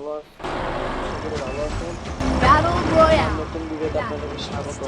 ভালো আছি আশা করি ভালো আছেন Battle Royale. নতুন ভিডিওতে আপনাদেরকে Battle স্বাগত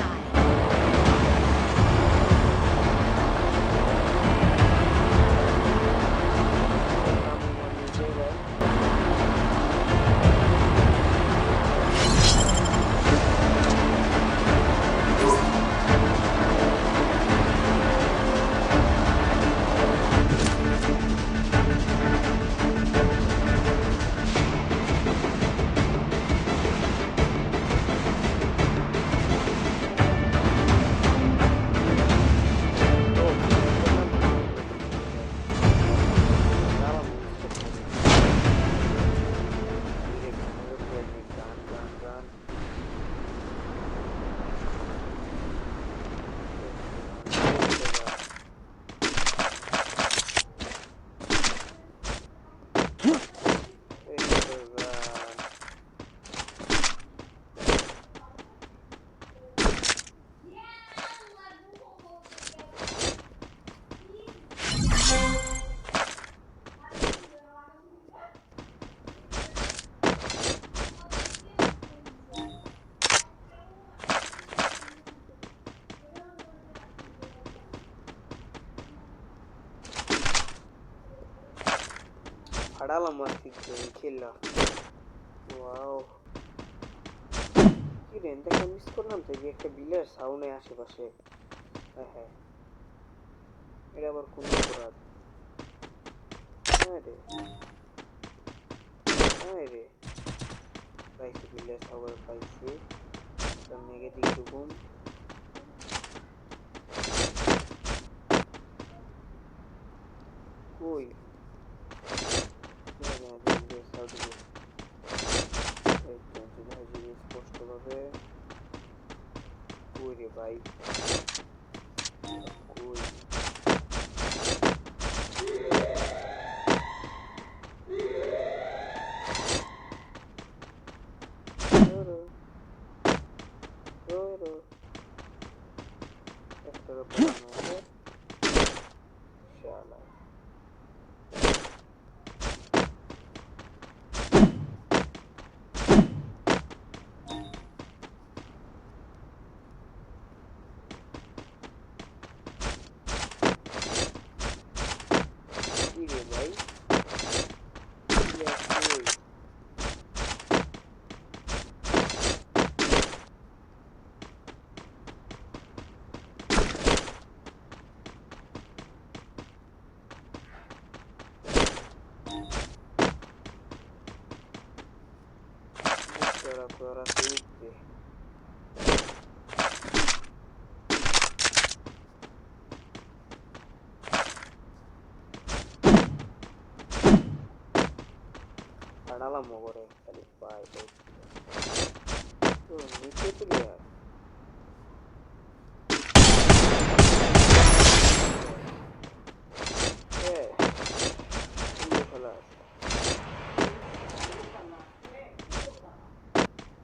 কি গেম খেললাম ওয়াও কি রে একটা মিস করলাম তো যে একটা বিলের সাউন্ডে আশেপাশে হ্যাঁ হ্যাঁ এটা আবার কোন অপরাধ হ্যাঁ রে হ্যাঁ রে পাইছি বিলের সাউন্ড পাইছি মেঘে দিকে ঢুকুন কই স্পষ্টভাবে কই 270 Karena lah mau goreng tadi baik. Tuh, itu tuh dia.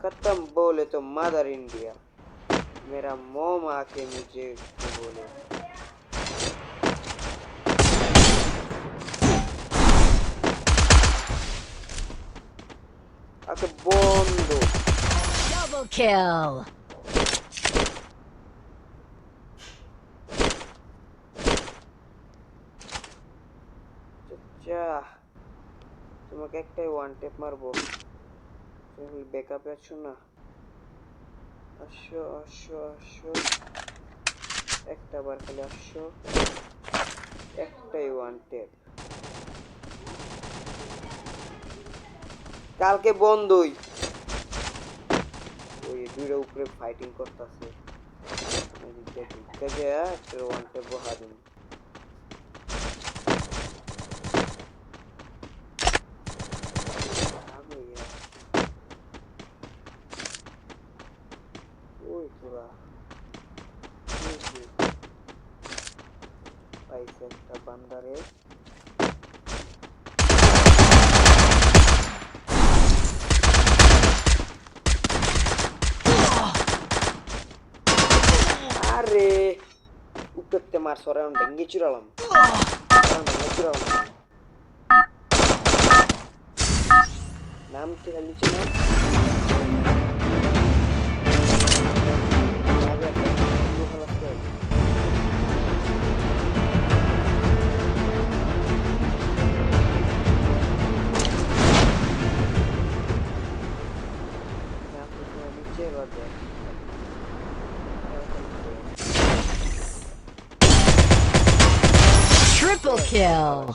खत्म बोले तो मदर इंडिया मेरा मोम आके मुझे बोले আকে বন্ধ Double kill. চা তোমাকে একটাই ওয়ান টেপ মারবো তুমি ব্যাকআপ আছো না? আসো আসো আসো। একটা বার খালি আসো। একটাই ওয়ান টেপ কালকে বন্ধই। ওই দুইটা উপরে ফাইটিং করতেছে। ওয়ান টেপ বহা দিন আগে ওই তোরা ওই যে। পাইছে একটা বান্দারে আরে উপরতে মার সরে আমি ভেঙ্গে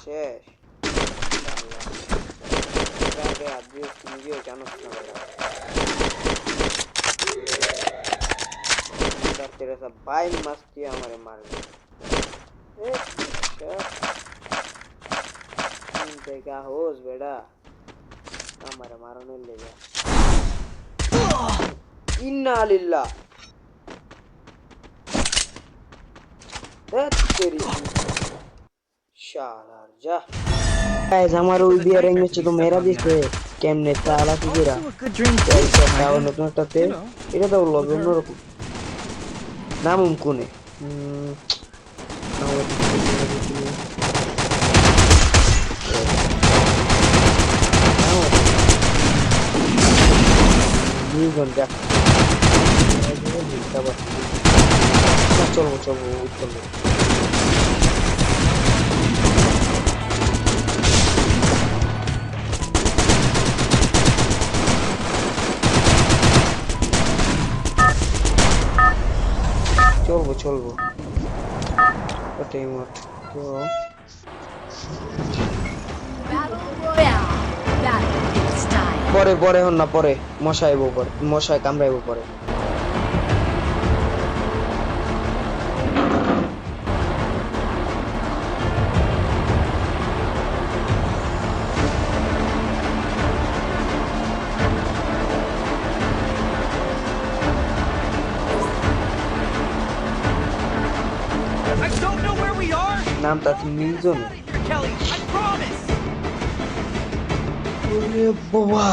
শেষ আগে আদিও নিজেও জানো না বেটা तेरे सब बाई मस्ती हमारे मार गए ए देखा होस बेटा हमारे मारने ले गया इन्ना लिल्ला ए तेरी শালার যা গাইস আমার ওই বিয়ার হচ্ছে তো মেরা দিছে কেমনে তালা কি দিরা Do a good drink এই too, my দাও man. নতুন একটা তেল এটা দাও লগে অন্যরকম নাম কোনে? দুই ঘণ্টা চলবো চলবো চলবো চলবো চলবো। ওটাই তো. পরে পরে হন না পরে। মশাইব পরে মশাই কামড়াইব পরে। নামটা কি নির্জন বাবা।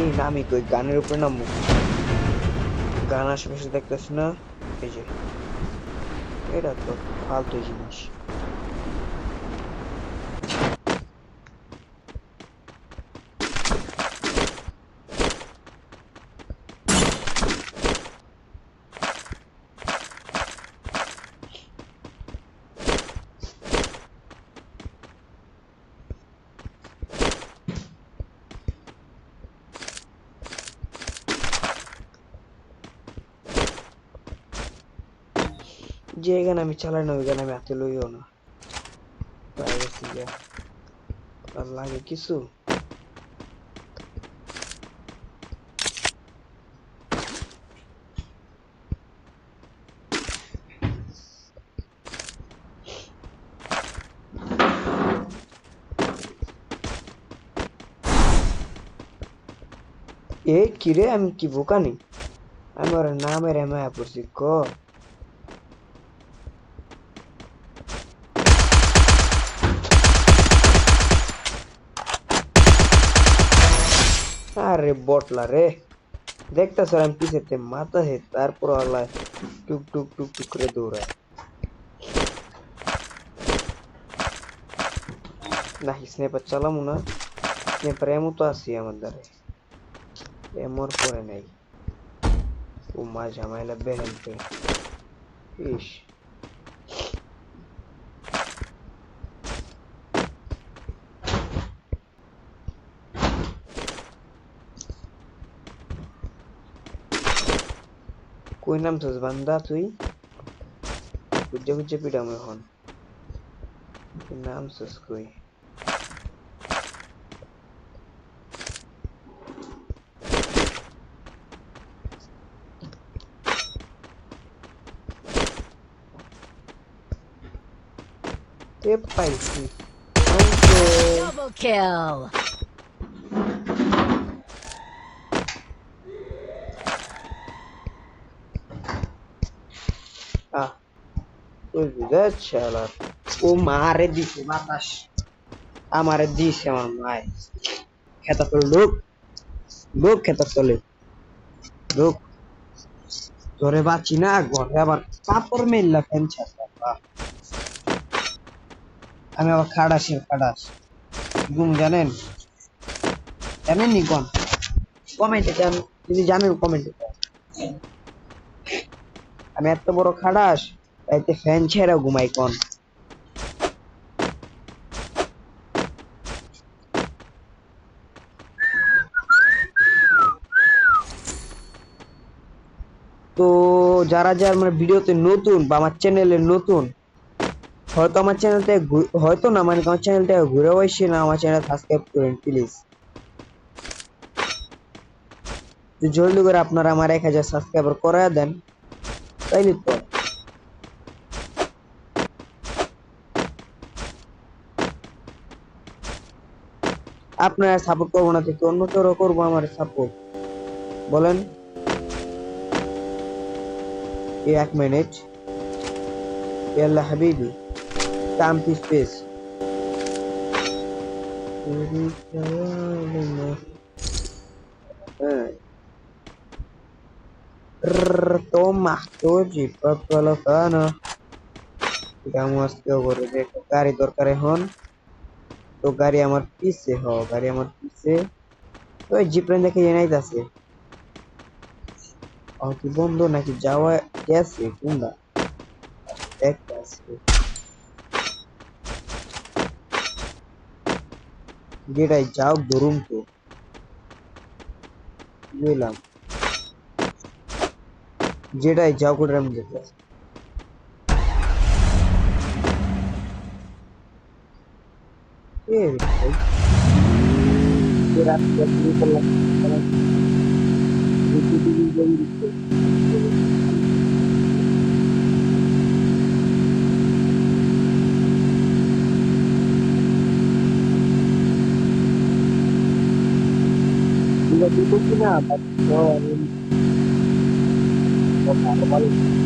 এই নামই কই? গানের উপরে নামবো। গান আশেপাশে দেখতেছি না? এই যে। এটা তো ফালতু জিনিস। যে আমি চালাই না, ওই গান আমি হাতে লইও না। লাগে কিছু? এ কিরে, আমি কি বোকানি আমি ওর নামের এমায়া পড়ছি, ক? আরে বটলা রে দেখতেছ আমি পিছেতে মাথা হে তারপর আল্লাহ টুক টুক টুক টুক করে দৌড়ায় না স্নেপার চালামু না স্নেপার এমন তো আছি আমার দ্বারে এমর পরে নাই ও মা ঝামেলা বেহেলতে ইস কই নামছস বান্দা তুই বুঝে বুঝে পিডাম এখন তুই নামছস কই তে পাইছি Okay. Double kill. আমারে দিছে আমার মায়। লোক। লোক খেতা চলে। আমি আবার খাড়াসি খাড়াস। ঘুম জানেন? জানেন নি কোন কমেন্টে জান যদি জানেন কমেন্টে আমি এত বড় খাড়াস। ফ্যান ছেড়া ঘুমাই কোন? তো যারা যারা আমার ভিডিওতে নতুন বা আমার চ্যানেলে নতুন, হয়তো আমার চ্যানেলটা হয়তো না মানে আমার চ্যানেলটা ঘুরে বসে না, আমার চ্যানেল সাবস্ক্রাইব করেন প্লিজ তো জলদি করে আপনারা আমার এক হাজার সাবস্ক্রাইবার করে দেন, তাইলে তো। আপনারা সাপোর্ট করব না থেকে অন্য কেউ করব আমার সাপোর্ট বলেন। এক মিনিট আল্লাহ হাবিবি। টাম্পি স্পেস কারি দরকার হন তো গাড়ি আমার পিছে হ গাড়ি আমার পিছে তো জিপ্রেন দেখে জানাইতাছে ও কি বন্ধ নাকি যাওয়া গেছে কোনটা দেখতাছি যেটাই যাও ধরুন তো বুঝলাম যেটাই যাও করে আমি দেখতে এ eh. Hirap na dito lang. Parang, ipipiligan dito. Hindi ko sinabat. So, um, ano, ano, ano,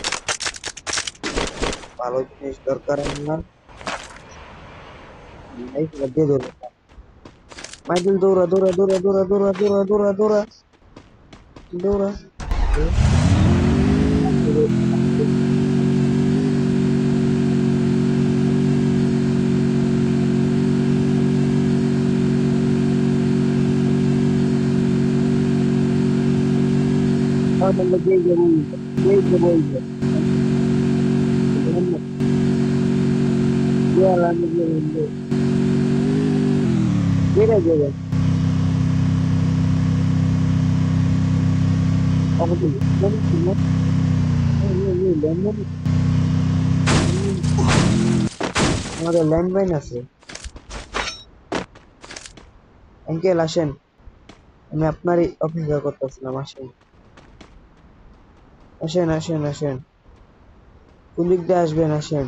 kalau ini sudah keringan ini dora tidur. Dora dora dora dora dora dora dora dora. Dora. Dura Ada lebih dari lebih dari আমাদের landmine আছে uncle আসেন আমি আপনারই অপেক্ষা করতেছিলাম আসেন আসেন আসেন আসেন কোন দিক দিয়ে আসবেন আসেন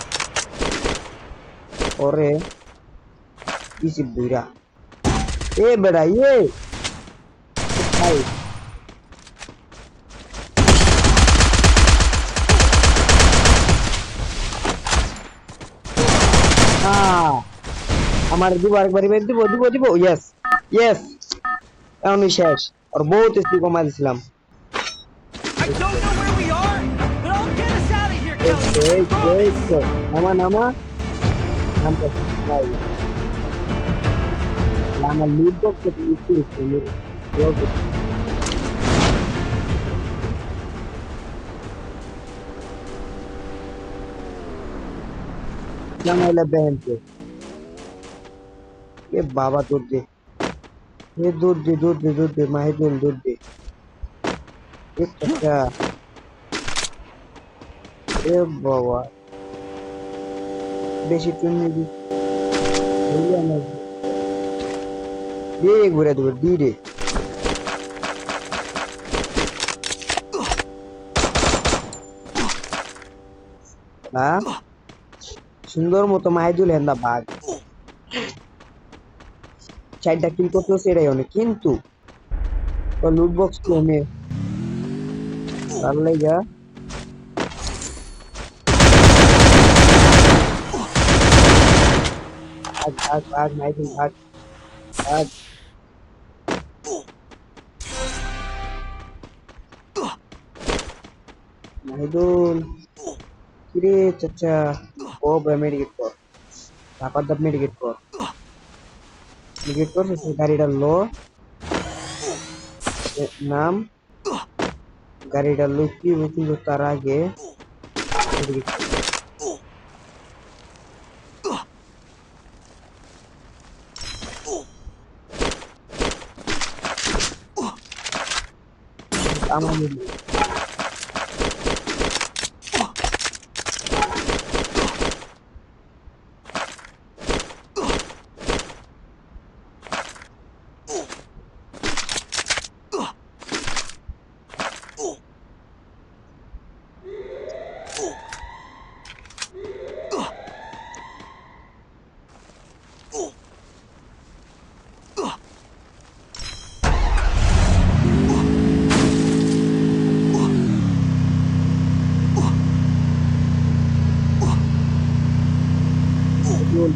ore. Isi bura, eh, e bera ye. Hai. Ah. Amar di barek bari bari dibo dibo dibo yes. Yes. Ami shesh. Or bahut isi ko mal islam. Oke, oke, oke, nama-nama. number five. I'm a lead dog that is still for you. Okay. जमाला बहन पे ये बाबा दूध दे ये दूध दे दूध दे दूध दे माहिदुल दूध दे एक अच्छा ये बाबा বেশি টুনি দিয়ে ঘুরে দেবো, দি রে। হ্যাঁ সুন্দর মতো মাহিদুল হেন্দা বাঘ। চারটা কিল করতেও সেটাই অনেক কিন্তু লুট বক্স কমে তার লেগা ভাগ ভাগ ভাগ মাইদুল ভাগ ভাগ মাহিদুল কিরে চাচা ও ভাই মেডিকেট কর ধাপার ধাপ মেডিকেট কর মেডিকেট কর সে গাড়িটা লো এ, নাম গাড়িটা লুকিয়ে কিন্তু তার আগে medical কর। আমার medical দিন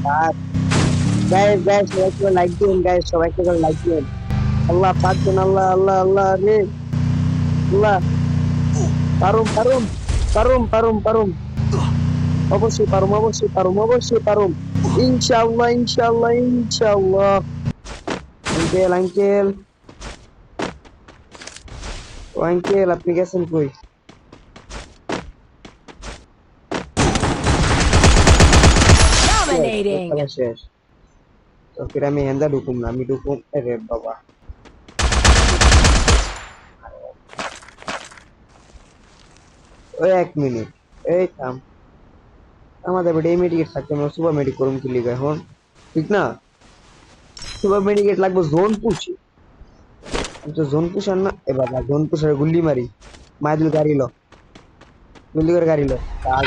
বাদ গাইস গাইস সবাই করে লাইক দিন গাইস সবাই করে লাইক দিন আল্লাহ পাকছেন আল্লাহ আল্লাহ আল্লাহ রে আল্লাহ পারুম পারুম পারুম পারুম পারুম অবশ্যই পারুম অবশ্যই পারুম অবশ্যই পারুম ইনশাআল্লাহ ইনশাআল্লাহ ইনশাআল্লাহ আঙ্কেল আঙ্কেল ও আঙ্কেল আপনি গেছেন কই Dominating. ওই এক মিনিট এই থাম আমাদের মেডিকেট থাকতে আমরা সুপার মেডিক কি লিগা এখন ঠিক না সুপার মেডিকেট লাগবে জোন তো জোন না এ বাবা জোন গুল্লি মারি মাইদুল গাড়ি লো গুল্লি করে গাড়ি লো আর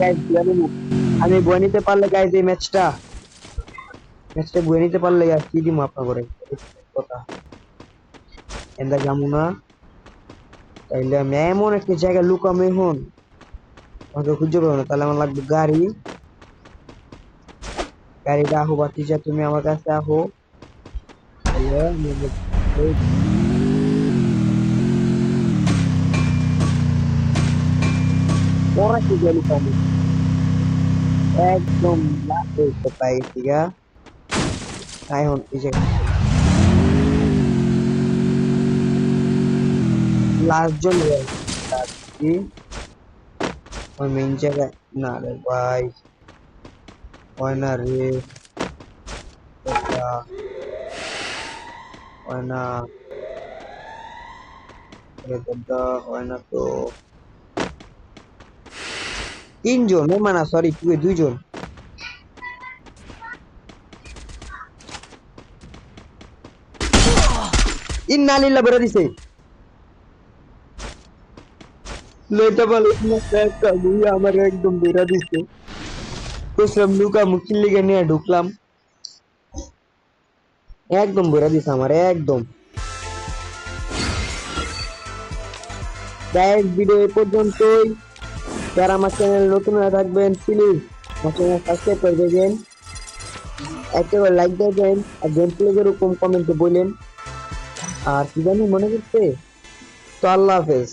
গাইজ আমি বয়ে নিতে পারলে গাইজ এই ম্যাচটা ম্যাচটা বয়ে নিতে পারলে আর কি দিম আপনার করে কথা। এন্দা যাব না তাইলে আমি এমন একটা জায়গায় লুকাম এখন। আমাকে খুঁজে পাবো না, তাহলে আমার লাগবে গাড়ি। গাড়িটা আহো বা টিচার তুমি আমার কাছে আহো। তাহলে আমি এই- ওরা কি গেল পাবো একদম লাস্ট হইতে পাই ঠিক এখন এই যে লাস্ট ওই মেইন জায়গায় না রে ভাই হয় না রে। হয় না। তো। তিনজন, ও মানা সরি তুই দুইজন। ইন্নালিল্লাহ বেরো দিছে। লইটা বলে আমার একদম বেরা দিছে। বুঝলাম লুকা মুখির লিগে নিয়ে ঢুকলাম। একদম ভরে দিছে আমার, একদম। গাইস ভিডিও এ পর্যন্তই। যারা আমার চ্যানেল নতুন হয়ে থাকবেন প্লিজ আমার চ্যানেল সাবস্ক্রাইব করে দেবেন। একটা করে লাইক দেবেন, আর গেম প্লে যেরকম কমেন্টে বললেন আর কি জানি মনে করতে তো আল্লাহ হাফেজ।